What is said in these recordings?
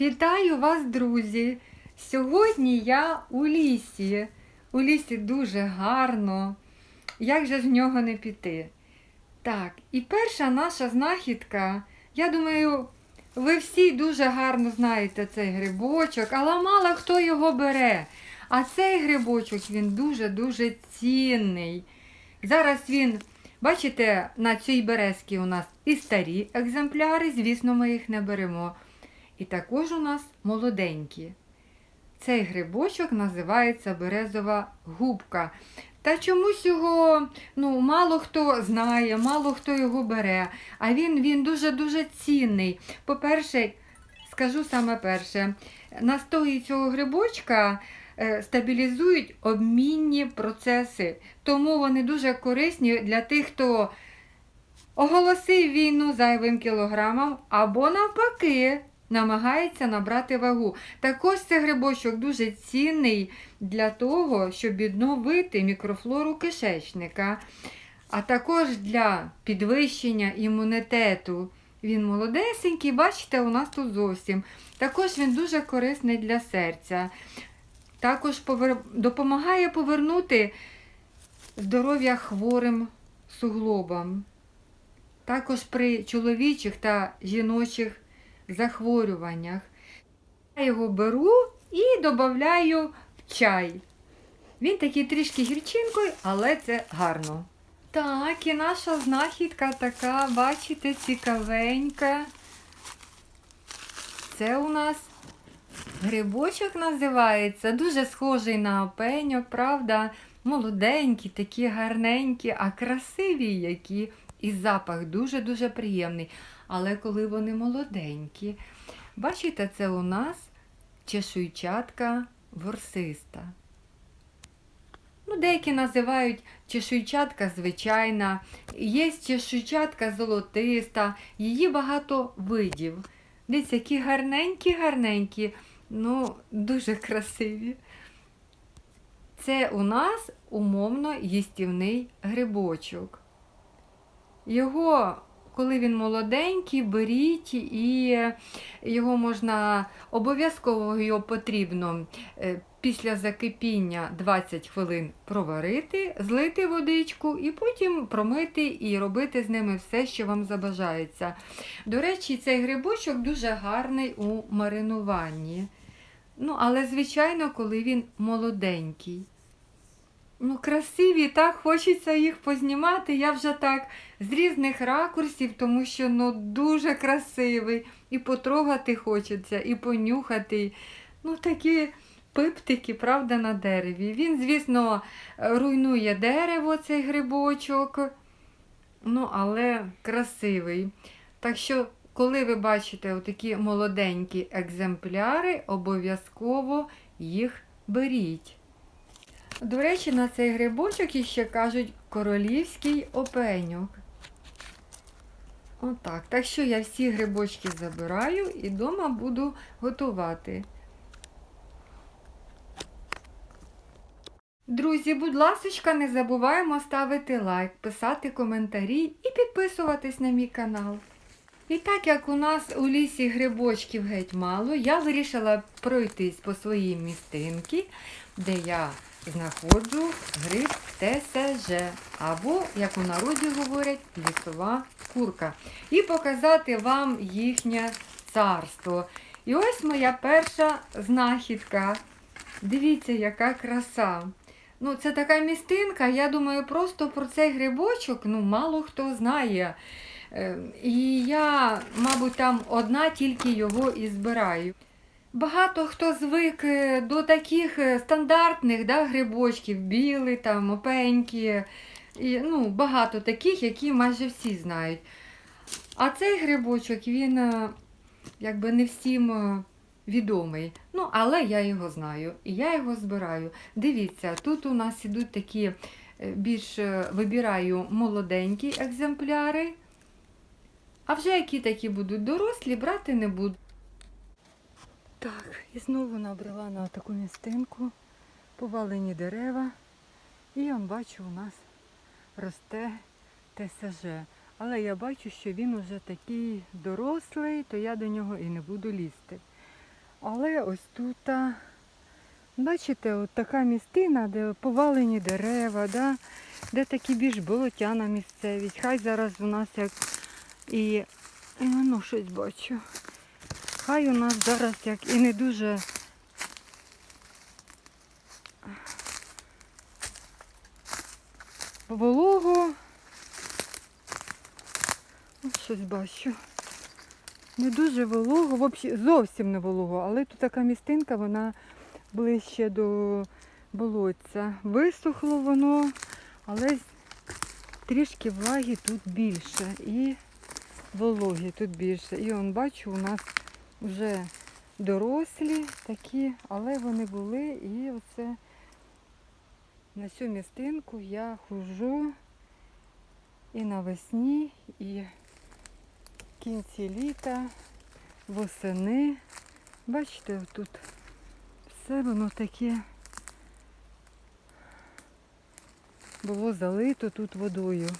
Вітаю вас, друзі! Сьогодні я у лісі. У лісі дуже гарно. Як же в нього не піти? Так, і перша наша знахідка, я думаю, ви всі дуже гарно знаєте цей грибочок, але мало хто його бере. А цей грибочок він дуже-дуже цінний. Зараз він, бачите, на цій березці у нас і старі екземпляри, звісно, ми їх не беремо. І також у нас молоденькі. Цей грибочок називається березова губка. Та чомусь його ну, мало хто знає, мало хто його бере. А він, він дуже-дуже цінний. По-перше, скажу саме перше, настої цього грибочка е, стабілізують обмінні процеси. Тому вони дуже корисні для тих, хто оголосив війну зайвим кілограмам або навпаки намагається набрати вагу. Також цей грибочок дуже цінний для того, щоб відновити мікрофлору кишечника, а також для підвищення імунітету. Він молодесенький, бачите, у нас тут зовсім. Також він дуже корисний для серця. Також повер... допомагає повернути здоров'я хворим суглобам. Також при чоловічих та жіночих захворюваннях. Я його беру і додаю в чай. Він такий трішки гірчинкою, але це гарно. Так, і наша знахідка така, бачите, цікавенька. Це у нас грибочок називається, дуже схожий на опеньок, правда? Молоденькі, такі гарненькі, а красиві які. І запах дуже-дуже приємний. Але коли вони молоденькі, бачите, це у нас чешуйчатка ворсиста. Ну, Деякі називають чешуйчатка звичайна, є чешуйчатка золотиста, її багато видів. Дивіться, які гарненькі-гарненькі, ну, дуже красиві. Це у нас умовно їстівний грибочок. Його, коли він молоденький, беріть і його можна обов'язково його потрібно е, після закипіння 20 хвилин проварити, злити водичку і потім промити і робити з ними все, що вам забажається. До речі, цей грибочок дуже гарний у маринуванні. Ну, але, звичайно, коли він молоденький. Ну, красиві, так хочеться їх познімати. Я вже так з різних ракурсів, тому що ну, дуже красивий. І потрогати хочеться, і понюхати. Ну, такі пиптики, правда, на дереві. Він, звісно, руйнує дерево, цей грибочок. Ну, але красивий. Так що, коли ви бачите такі молоденькі екземпляри, обов'язково їх беріть. До речі, на цей грибочок іще кажуть королівський опеньок. Отак. Так що я всі грибочки забираю і вдома буду готувати. Друзі, будь ласочка, не забуваємо ставити лайк, писати коментарі і підписуватись на мій канал. І так як у нас у лісі грибочків геть мало, я вирішила пройтись по своїй містинці, де я знаходжу гриб ТСЖ, або, як у народі говорять, лісова курка. І показати вам їхнє царство. І ось моя перша знахідка. Дивіться, яка краса. Ну, Це така містинка, я думаю, просто про цей грибочок ну, мало хто знає. Е, І я, мабуть, там одна тільки його і збираю. Багато хто звик е, до таких е, стандартних да, грибочків, білий, там, опенькі. І, ну, Багато таких, які майже всі знають. А цей грибочок, він е, якби не всім відомий. Ну, але я його знаю і я його збираю. Дивіться, тут у нас ідуть такі більш вибираю молоденькі екземпляри. А вже які такі будуть дорослі, брати не буду. Так, і знову набрала на таку містинку, повалені дерева. І он бачу, у нас росте ТСЖ. Але я бачу, що він уже такий дорослий, то я до нього і не буду лізти. Але ось тут, бачите, от така містина, де повалені дерева, да? де такі більш болотяна місцевість. Хай зараз у нас як і, і ну, щось бачу. Хай у нас зараз як і не дуже волого. Ось щось бачу. Не дуже волого, взагалі зовсім не волого, але тут така містинка, вона ближче до болотця. Висохло воно, але трішки влаги тут більше і вологі тут більше. І он бачу, у нас вже дорослі такі, але вони були і оце на цю містинку я хожу і навесні, і кінці літа, восени. Бачите, тут все воно таке було залито тут водою.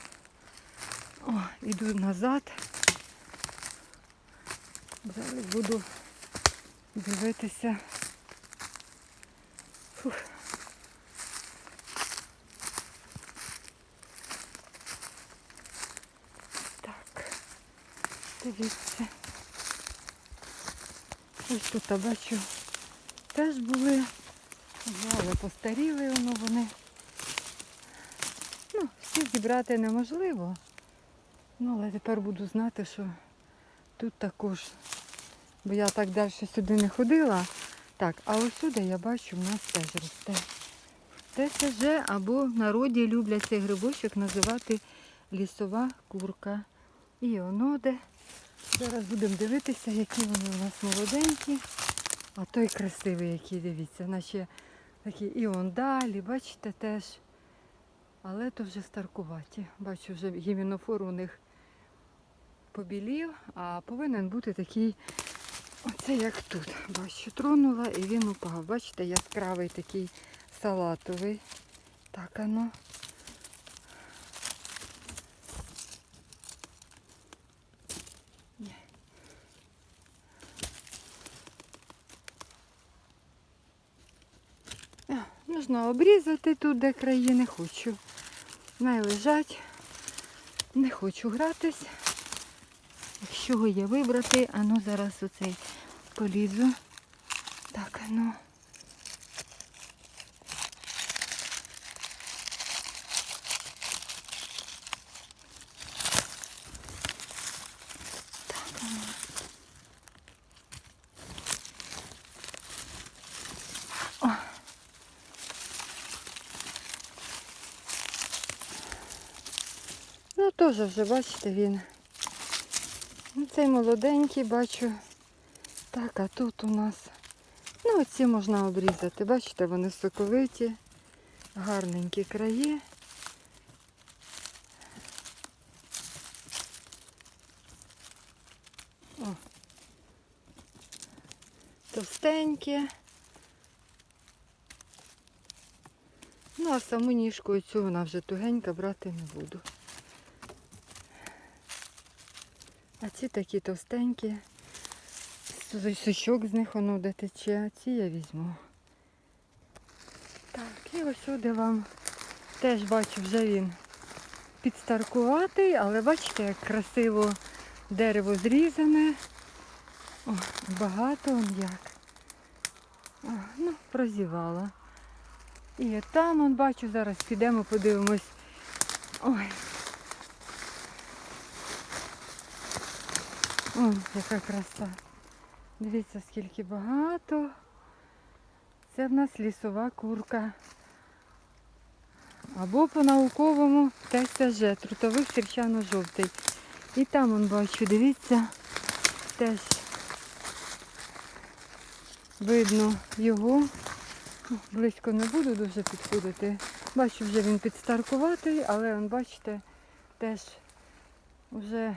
О, іду назад. Зараз буду дивитися. Фух. Так, дивіться. Ось тут я бачу, теж були, але постаріли воно вони. Ну, всі зібрати неможливо. Ну, але тепер буду знати, що тут також. Бо я так далі сюди не ходила. Так, а ось сюди я бачу, в нас теж росте. Це СЖ або в народі люблять цей грибочок називати лісова курка. І воно де. Зараз будемо дивитися, які вони у нас молоденькі. А той красивий, який, дивіться, наче такі і он бачите, теж. Але то вже старкуваті. Бачу, вже гімінофор у них побілів, а повинен бути такий, оце як тут. Бачу, тронула і він упав. Бачите, яскравий такий салатовий. Так, ано. Ні. Можна обрізати тут, де краї не хочу. Най лежать. Не хочу гратись. Якщо є вибрати, а ну зараз оцей полізу. Так, ну. Ну. Ну, теж вже, бачите, він. Ну, Цей молоденький бачу. Так, а тут у нас. Ну, оці можна обрізати. Бачите, вони соковиті, гарненькі краї. О. Товстенькі. Ну, а саму ніжку цю вона вже тугенька брати не буду. А ці такі товстенькі. Сучок з них воно де тече, а ці я візьму. Так, і ось сюди вам теж бачу, вже він підстаркуватий, але бачите, як красиво дерево зрізане. О, багато он як. О, ну, прозівала. І там, он бачу, зараз підемо, подивимось. Ой. Ой, яка краса. Дивіться, скільки багато. Це в нас лісова курка. Або по-науковому ТСЖ, трутовик сірчано-жовтий. І там он бачу, дивіться, теж видно його. Близько не буду дуже підходити. Бачу, вже він підстаркуватий, але он, бачите, теж вже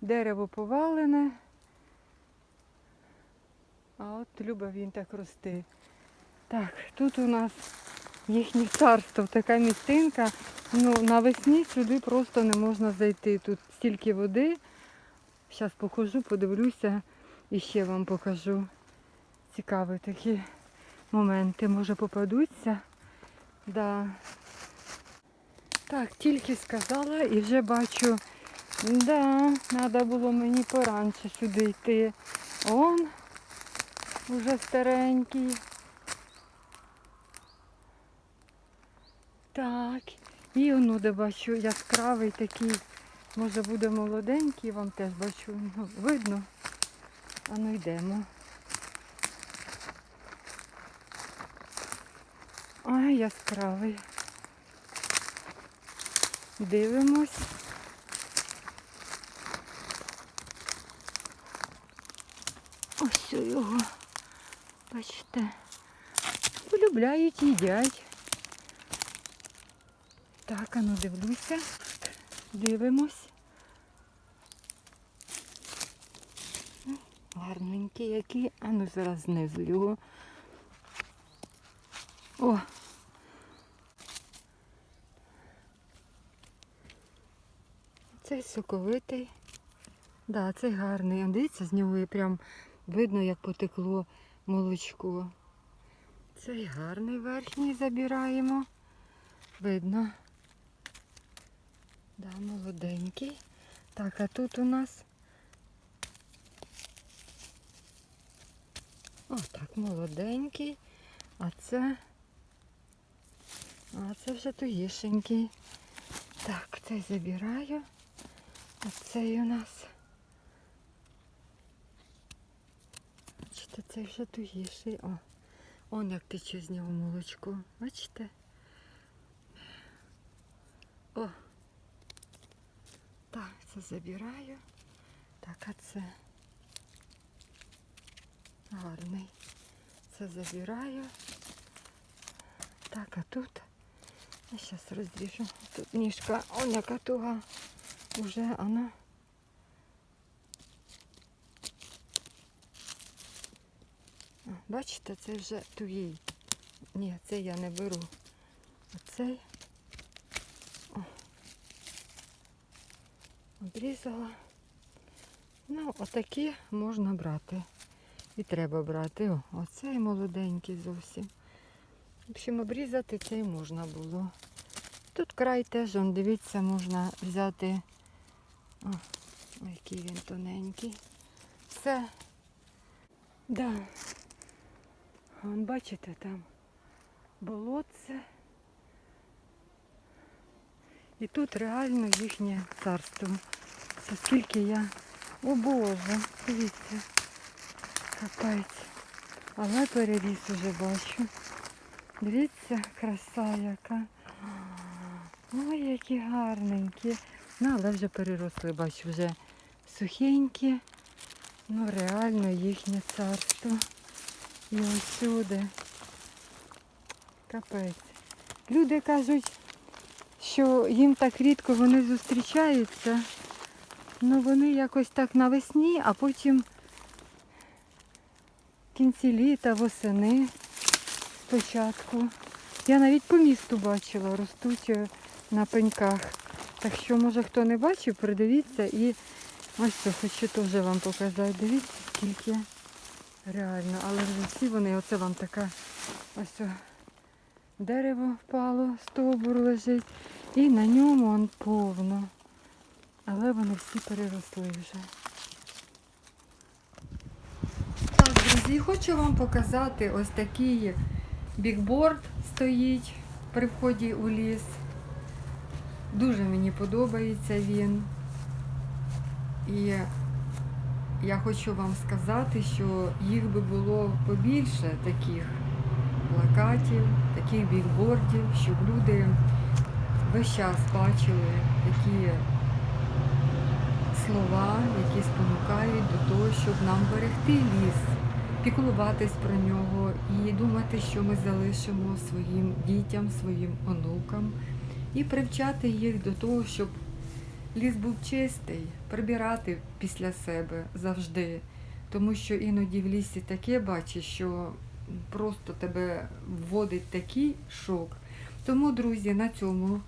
дерево повалене. А от любить він так рости. Так, тут у нас їхнє царство, така містинка. Ну, навесні сюди просто не можна зайти. Тут стільки води. Зараз похожу, подивлюся і ще вам покажу. Цікаві такі моменти, може попадуться. Да. Так, тільки сказала і вже бачу, да, треба було мені поранше сюди йти. Он уже старенький. Так. І воно, де бачу, яскравий такий. Може буде молоденький, вам теж бачу. Ну, видно. А ну йдемо. Ой, яскравий. Дивимось. Ось його. Бачите. Полюбляють, їдять. Так, а ну дивлюся. Дивимось. Гарненький який. А ну зараз знизу його. О! Цей соковитий. Да, цей гарний. Дивіться, з нього і прям видно, як потекло молочко. Цей гарний верхній забираємо. Видно. Да, молоденький. Так, а тут у нас. О, так, молоденький. А це. А це вже тугішенький. Так, цей забираю. А цей у нас. Бачите, цей вже тугіший. О, он як тече з нього молочко. Бачите? О. Так, це забираю. Так, а це гарний. Це забираю. Так, а тут. Я зараз розріжу. Тут ніжка, он яка туга. Уже вона. А, Бачите, це вже тугий. Ні, це я не беру. Оцей. О. Обрізала. Ну, отакі можна брати. І треба брати. О, оцей молоденький зовсім. В общем, обрізати цей можна було. Тут край теж, он, дивіться, можна взяти. О, який він тоненький. Все. Да. Вон, бачите, там болотце. І тут реально їхнє царство. Це скільки я... О Боже, дивіться. Капець. Але переріс уже бачу. Дивіться, краса яка. Ой, які гарненькі. Ну, але вже переросли, бачу, вже сухенькі. Ну, реально їхнє царство. І усюди. Капець. Люди кажуть, що їм так рідко вони зустрічаються. Ну вони якось так навесні, а потім в кінці літа, восени спочатку. Я навіть по місту бачила, ростуть е, на пеньках. Так що, може, хто не бачив, придивіться і ось це хочу теж вам показати. Дивіться, скільки реально. Але всі вони, оце вам така ось дерево впало, стовбур лежить. І на ньому он повно. Але вони всі переросли вже. Так, друзі, хочу вам показати ось такий бікборд стоїть при вході у ліс. Дуже мені подобається він. І я хочу вам сказати, що їх би було побільше таких плакатів, таких бікбордів, щоб люди весь час бачили такі слова, які спонукають до того, щоб нам берегти ліс, піклуватись про нього і думати, що ми залишимо своїм дітям, своїм онукам, і привчати їх до того, щоб ліс був чистий, прибирати після себе завжди. Тому що іноді в лісі таке бачиш, що просто тебе вводить такий шок. Тому, друзі, на цьому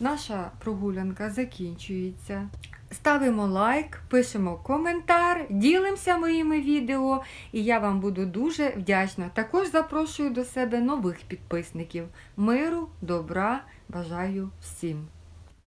наша прогулянка закінчується. Ставимо лайк, пишемо коментар, ділимося моїми відео, і я вам буду дуже вдячна. Також запрошую до себе нових підписників. Миру, добра, бажаю всім!